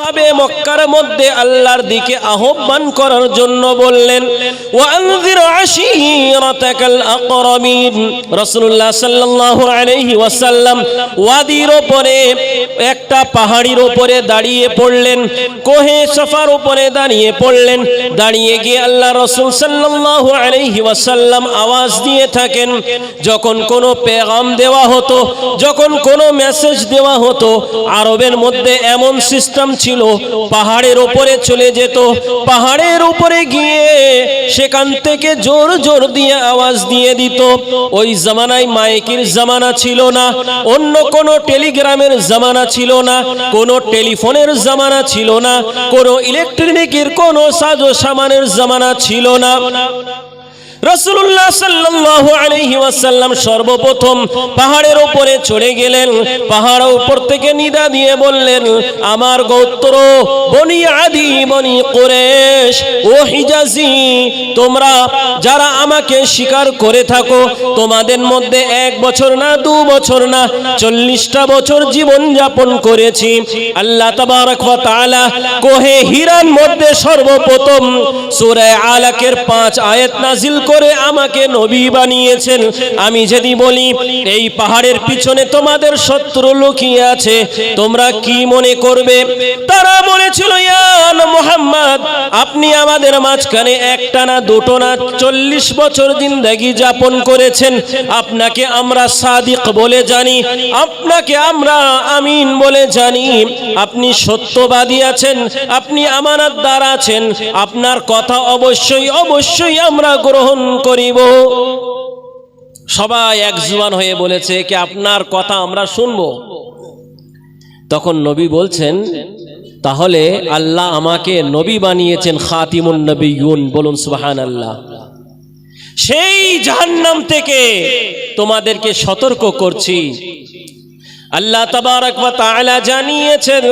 ভাবে মক্কার মধ্যে আল্লাহর দিকে আহ্বান করার জন্য বললেন একটা পাহাড়ির দাঁড়িয়ে পড়লেন, কোহে সফার দাঁড়িয়ে পড়লেন, দাঁড়িয়ে গিয়ে আল্লাহ রসুল সাল্লাল্লাহু আলাইহি ওয়াসাল্লাম আওয়াজ দিয়ে থাকেন, যখন কোনো পেগাম দেওয়া হতো, যখন কোনো মেসেজ দেওয়া হতো, আরবের মধ্যে এমন সিস্টেম ছিল পাহাড়ের উপরে চলে যেত। পাহাড়ের উপরে গিয়ে সেখান থেকে জোর জোর দিয়ে আওয়াজ দিয়ে দিত। ওই জামানায় মাইকের জামানা ছিল না, অন্য কোনো টেলিগ্রামের জামানা ছিল না, কোনো টেলিফোনের জামানা ছিল না, কোনো ইলেকট্রনিকের কোনো সাজো সামানের জামানা ছিল না। রসুল্লাহ সাল্লাল্লাহু আলাইহি ওয়াসাল্লাম সর্বপ্রথম পাহাড়ের উপরে চড়ে গেলেন। পাহাড় উপর থেকে নিদা দিয়ে বললেন, আমার গোত্র, বনি আদি, বনি কুরেশ ও হিজাজি, তোমরা যারা আমাকে স্বীকার করে থাকো, তোমাদের মধ্যে এক বছর না, দু বছর না, চল্লিশটা বছর জীবন যাপন করেছি। আল্লাহ তাবারক কোহে হিরান মধ্যে সর্বপ্রথম সূরা আলাকের পাঁচ আয়াত নাজিল করে আমাকে নবী বানিয়েছেন। আমি যদি বলি, এই পাহাড়ের পিছনে তোমাদের শত্রু লুকিয়ে আছে, তোমরা কি মনে করবে? তারা বলেছিল মোহাম্মদ, আপনি আমাদের মাঝখানে একটা না দুটো না চল্লিশ বছর জিন্দাগি যাপন করেছেন। আপনাকে আমরা সাদিক বলে জানি, আপনাকে আমরা আমিন বলে জানি। আপনি সত্যবাদী আছেন, আপনি আমানতদার আছেন। আপনার কথা অবশ্যই অবশ্যই আমরা গ্রহণ করিব। সবাই এক জুয়ান হয়ে বলেছে কি আপনার কথা আমরা শুনব। তখন নবী বলছেন, তাহলে আল্লাহ আমাকে নবী বানিয়েছেন খাতিমুন নবী ইউন বলুন সুবাহান আল্লাহ সেই জাহান্নাম থেকে তোমাদেরকে সতর্ক করছি। আল্লাহ তাবারক তাআলা জানিয়েছেন,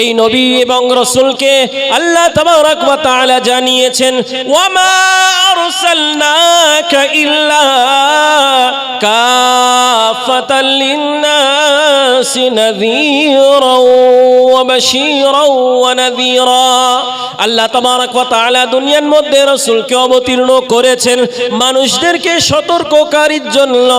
এই নবী এবং রসুলকে আল্লাহ তাবারক তাআলা জানিয়েছেন আল্লাহ তাবারক ওয়া দুনিয়ার মধ্যে রাসূলকে অবতীর্ণ করেছেন, মানুষদেরকে সতর্ককারীর জন্য,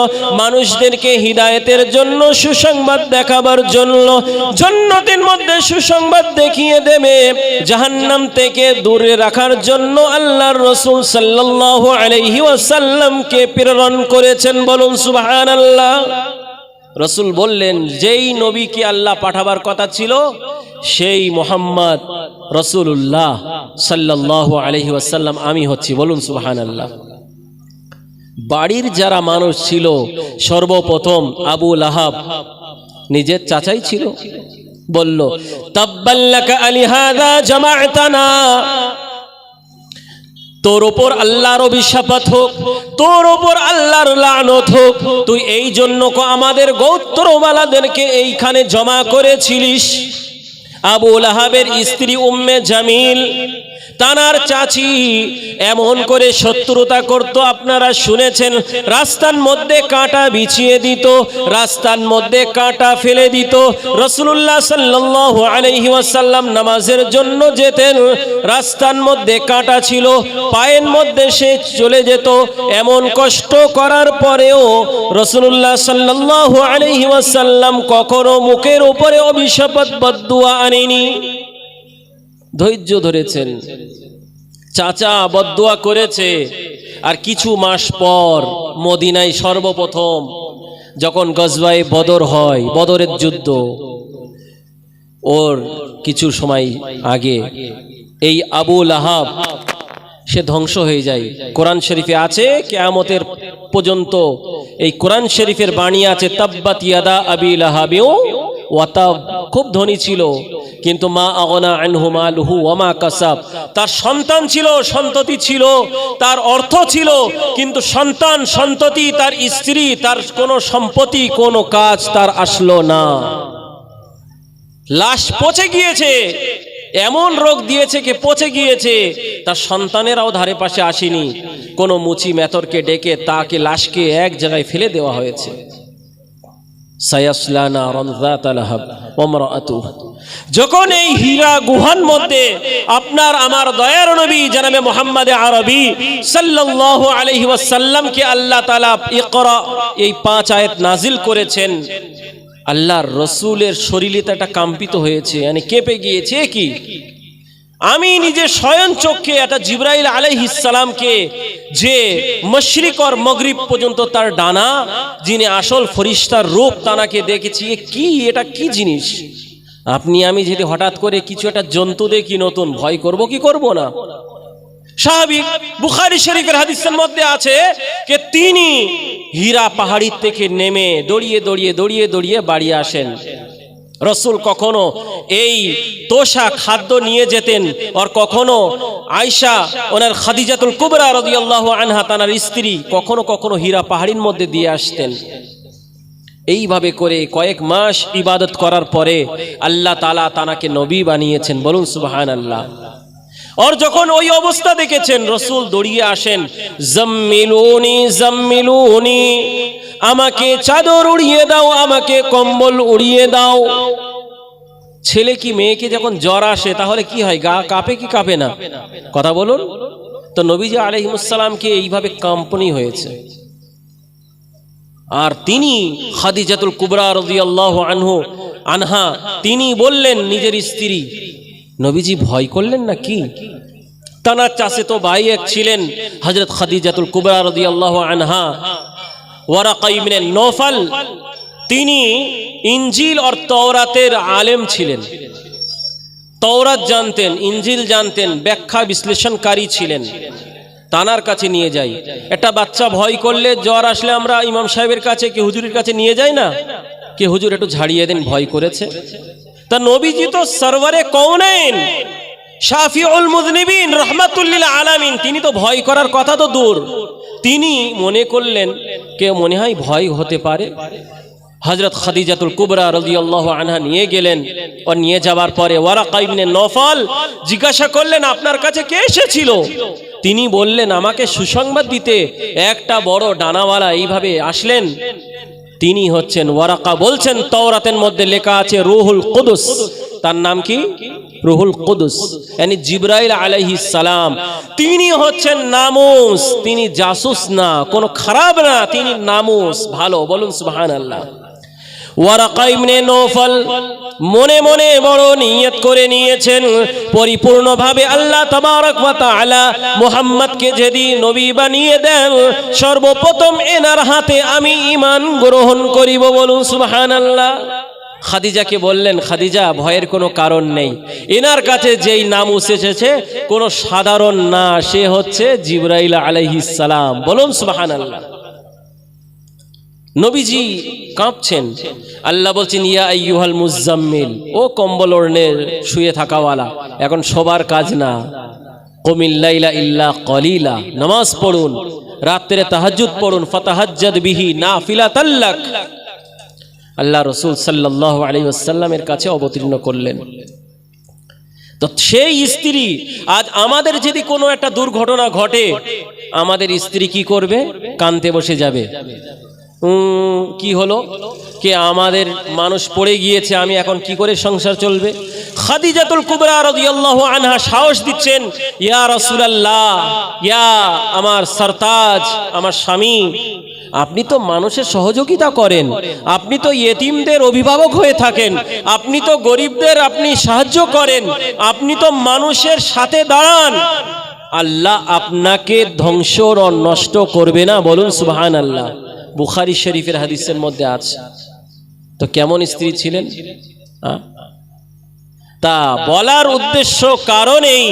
মানুষদেরকে হিদায়েতের জন্য সুসংবাদ দেখাবার জন্য, জন্নতের মধ্যে সুসংবাদ দেখিয়ে দেবে জাহান্নাম থেকে দূরে রাখার জন্য আল্লাহর রসুল সাল্লাল্লাহু আলাইহি ওয়াসাল্লামকে প্রেরণ করেছেন। বলুন, সুবহানাল্লাহ। রসুল বললেন, যেই নবীকে আল্লাহ পাঠাবার কথা ছিল, সেই মোহাম্মদ রসুল্লাহ সাল্লাল্লাহু আলাইহি ওয়াসাল্লাম। আমি হচ্ছি। বলুন, সুবহানাল্লাহ। বাড়ির যারা মানুষ ছিল, সর্বপ্রথম আবু লাহাব নিজের চাচাই ছিল। বলল তোর ওপর আল্লাহর অভিশাপাত হোক, তোর ওপর আল্লাহর লানত হোক, তুই এই জন্য আমাদের গোত্রওয়ালাদেরকে এইখানে জমা করেছিলিস। আবু লাহাবের স্ত্রী উম্মে জামিল তানার চাচি এমন করে শত্রুতা করত, আপনারা শুনেছেন, রাস্তার মধ্যে কাঁটা বিছিয়ে দিত, রাস্তার মধ্যে কাঁটা ফেলে দিত। রসুল্লাহ সাল্লাল্লাহু আলাইহি ওয়াসাল্লাম নামাজের জন্য যেতেন, রাস্তার মধ্যে কাঁটা ছিল, পায়ের মধ্যে সে চলে যেত। এমন কষ্ট করার পরেও রসুল্লাহ সাল্লাল্লাহু আলাইহি ওয়াসাল্লাম কখনো মুখের উপরে অভিশাপত বদুয়া আনেনি। ধৈর্য ধরেছেন। চাচা বদুয়া করেছে। আর কিছু মাস পর মদিনায় সর্বপ্রথম যখন গজবাই বদর হয়, বদরের যুদ্ধ, ওর কিছু সময় আগে এই আবুল আহাব সে ধ্বংস হয়ে যায়। কোরআন শরীফে আছে, কেয়ামতের পর্যন্ত এই কোরআন শরীফের বাণী আছে, তাব্বাত ইয়াদা আবিল আহাবেও ওয়াতা খুব ধনী ছিল। কিন্তু মা আগনা আনহু মালহু ওয়ামা কাসাব। তার সন্তান ছিল, সন্ততি ছিল, তার অর্থ ছিল, কিন্তু সন্তান, সন্ততি, তার স্ত্রী, তার কোনো সম্পত্তি, কোনো কাজ তার আসলো না। লাশ পচে গিয়েছে, এমন রোগ দিয়েছে কে পচে গিয়েছে, তার সন্তানেরাও ধারে পাশে আসেনি। কোনো মুচি মেতরকে ডেকে তাকে লাশকে এক জায়গায় ফেলে দেওয়া হয়েছে। সায়াসলানা রমজাত আলহাব ওমরাতু যখন এই হীরা গুহার মধ্যে আপনার আমার দয়ার নবী জানাবে মোহাম্মদ আরবি সাল্লাল্লাহু আলাইহি ওয়াসাল্লামকে আল্লাহ তাআলা ইকরা, এই পাঁচ আয়াত নাজিল করেছেন। আল্লাহর রসুলের শরীরে একটা কাম্পিত হয়েছে মানে কেঁপে গিয়েছে কি? আমি নিজে স্বয়ং চোখে একটা জিব্রাইল আলাইহিসালামকে যে মশরিক আর মগরিব পর্যন্ত তার ডানা, যিনি আসল ফরিস্তার রূপ, তানাকে দেখেছি কি? এটা কি জিনিস? আপনি, আমি যদি হঠাৎ করে কিছু একটা জন্তু দেখি নতুন, ভয় করব কি করব না? স্বাভাবিক, বুখারি শরীফের হাদিসের মধ্যে আছে যে তিনি হীরা পাহাড়ির থেকে নেমে দড়িয়ে দড়িয়ে দড়িয়ে দড়িয়ে বাড়ি আসেন। রসুল কখনো এই তোষা খাদ্য নিয়ে যেতেন, আর কখনো আয়সা ওনার খাদিজাতুল কুবরা রদিয়াল্লাহু আনহা, তানার স্ত্রী কখনো কখনো হীরা পাহাড়ির মধ্যে দিয়ে আসতেন। এইভাবে করে কয়েক মাস ইবাদত করার পরে আল্লাহ তালা তানাকে নবী বানিয়েছেন। বলুন সুবাহান আল্লাহ ওর যখন ওই অবস্থা দেখেছেন, রসুল দড়িয়ে আসেন, জম্মিলুনি জম্মিলুনি, আমাকে চাদর উড়িয়ে দাও, আমাকে কম্বল উড়িয়ে দাও। ছেলে কি মেয়েকে যখন জ্বর আসে, তাহলে কি হয়? গা কাঁপে কি কাঁপে না? কথা বলুন। তো নবীজি আলহিমুসালামকে এইভাবে কম্পনি হয়েছে। আর তিনি খাদিজাতুল কুবরা রদিয়াল্লাহ আনহু, আনহা, তিনি বললেন, নিজের স্ত্রী। নবীজি ভয় করলেন না কি? তানার চাষে তো ভাই এক ছিলেন হজরত খাদিজাতুল কুবরা রদিয়াল্লাহ আনহা। ওয়ারাকা ইবনে নৌফাল তিনি ইঞ্জিল আর তওরাতের আলেম ছিলেন। তওরাত জানতেন ইঞ্জিল জানতেন, ব্যাখ্যা বিশ্লেষণকারী ছিলেন। তানার কাছে নিয়ে যাই। একটা বাচ্চা ভয় করলে জ্বর আসলে আমরা ইমাম সাহেবের কাছে কি হুজুরের কাছে নিয়ে যাই না? কে হুজুর একটু ঝাড়িয়ে দিন, ভয় করেছে? তা নবীজি তো সরওয়ারে কৌনেন আলামিন, তিনি তো ভয় করার কথা তো দূর। তিনি মনে করলেন কে মনে হয় ভয় হতে পারে। হজরত খাদিজাতুল কুবরা রাদিয়াল্লাহ আনহা নিয়ে গেলেন, ও নিয়ে যাওয়ার পরে ওয়ারাকা ইবনে নফল জিজ্ঞাসা করলেন, আপনার কাছে কে এসেছিল? তিনি বললেন, আমাকে সুসংবাদ দিতে একটা বড় ডানাওয়ালা এইভাবে আসলেন? তিনি হচ্ছেন ওয়ারাকা, বলছেন, তওরাতের মধ্যে লেখা আছে রুহুল কুদুস। তার নাম কি? রুহুল কুদুস। yani জিব্রাইল আলাইহিস সালাম। তিনি হচ্ছেন নামুস। তিনি জাসুস না, কোনো খারাপ না, তিনি নামুস। ভালো, বলুন সুবহানাল্লাহ। ওয়ারাকা ইবনে নৌফল মনে মনে বড় নিয়ত করে নিয়েছেন। পরিপূর্ণভাবে আল্লাহ তাবারক তাআলা মুহাম্মদকে যদি নবী বানিয়ে দেন, সর্বপ্রথম এনার হাতে আমি ঈমান গ্রহণ করিব বলুন সুবহানাল্লাহ। খাদিজাকে বললেন, খাদিজা, ভয়ের কোনো কারণ নেই। এনার কাছে যেই নাম এসেছে, কোনো সাধারণ না, সে হচ্ছে জিব্রাইল আলাইহিস সালাম। বলুন সুবহানাল্লাহ। নবীজি কাঁপছেন। আল্লাহ বলছেন, ইয়া আইয়ুহাল মুজাম্মিল, ও কম্বল ওড়নের শুয়ে থাকাওয়ালা, এখন সবার কাজ না। কমিল্লাইলা ইল্লা কলিলা, নামাজ পড়ুন, রাত্রে তাহাজ্জুদ পড়ুন, ফাতাহাজ্জাদ বিহি নাফিলা তাল্লাক আল্লাহ রসুল সাল্লাহ আলী আসাল্লামের কাছে অবতীর্ণ করলেন। তো সেই স্ত্রী, আজ আমাদের যদি কোনো একটা দুর্ঘটনা ঘটে, আমাদের স্ত্রী কি করবে? কানতে বসে যাবে। কি হলো? কে আমাদের মানুষ পড়ে গিয়েছে, আমি এখন কি করে সংসার চলবে? খাদিজাতুল কুবরা রাদিয়াল্লাহু আনহা সাহস দিচ্ছেন, ইয়া রাসূলুল্লাহ, ইয়া আমার সরতাজ, আমার স্বামী, আপনি তো মানুষের সহযোগিতা করেন, আপনি তো ইয়েতিমদের অভিভাবক হয়ে থাকেন, আপনি তো গরিবদের আপনি সাহায্য করেন, আপনি তো মানুষের সাথে দাঁড়ান। আল্লাহ আপনাকে ধ্বংস নষ্ট করবে না, বলুন সুবহান আল্লাহ বুখারি শরীফের হাদিসের মধ্যে আছে। তো কেমন স্ত্রী ছিলেন? তা বলার উদ্দেশ্য কারণেই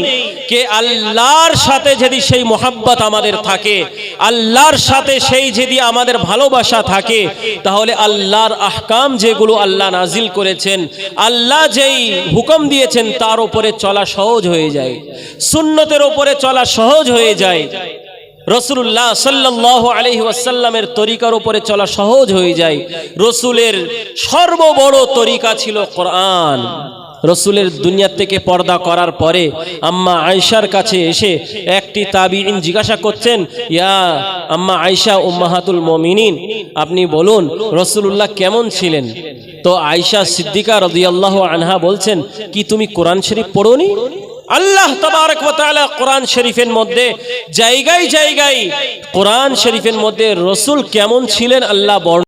কে আল্লাহর সাথে যদি সেই মোহাব্বত আমাদের থাকে, আল্লাহর সাথে সেই যদি আমাদের ভালোবাসা থাকে, তাহলে আল্লাহর আহকাম যেগুলো আল্লাহ নাজিল করেছেন, আল্লাহ যেই হুকুম দিয়েছেন তার উপরে চলা সহজ হয়ে যায়, সুন্নতের ওপরে চলা সহজ হয়ে যায়। রসুল্লাহ সাল্লাহ আলহি ওয়াসাল্লামের তরিকার উপরে চলা সহজ হয়ে যায়। রসুলের সর্ববড় তরিকা ছিল কোরআন। রসুলের দুনিয়া থেকে পর্দা করার পরে আম্মা আয়সার কাছে এসে একটি তাবিন জিজ্ঞাসা করছেন, ইয়া আম্মা আয়সা উম্মাহাতুল মমিনিন, আপনি বলুন রসুল্লাহ কেমন ছিলেন? তো আয়েশা সিদ্দিকা রাদিয়াল্লাহু আনহা বলছেন, কি তুমি কোরআন শরীফ পড়োনি? আল্লাহ তাবারক কোরআন শরীফের মধ্যে, জায়গায় জায়গায় কোরআন শরীফের মধ্যে রসুল কেমন ছিলেন, আল্লাহ বর্ণনা